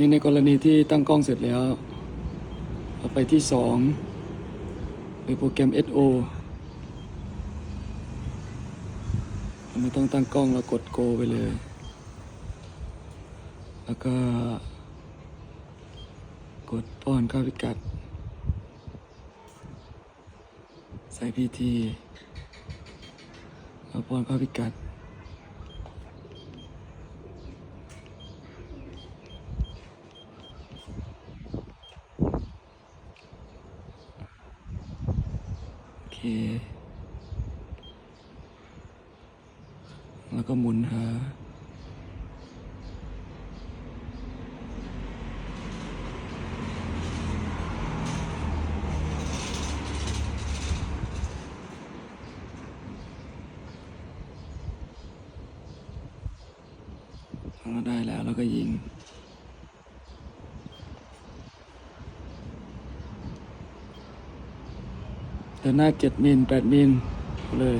นี่ในกรณีที่ตั้งกล้องเสร็จแล้วเราไปที่สองคือโปรแกรม SO เราไม่ต้องตั้งกล้องเรากด Go ไปเลย แล้วก็กดป้อนเข้าพิกัด ใส่พีทีแล้วป้อนเข้าพิกัด โอเค แล้วก็หมุนหาพอเราได้แล้วเราก็ยิง เดินหน้าเจ็ดมิลแปดมิลเลย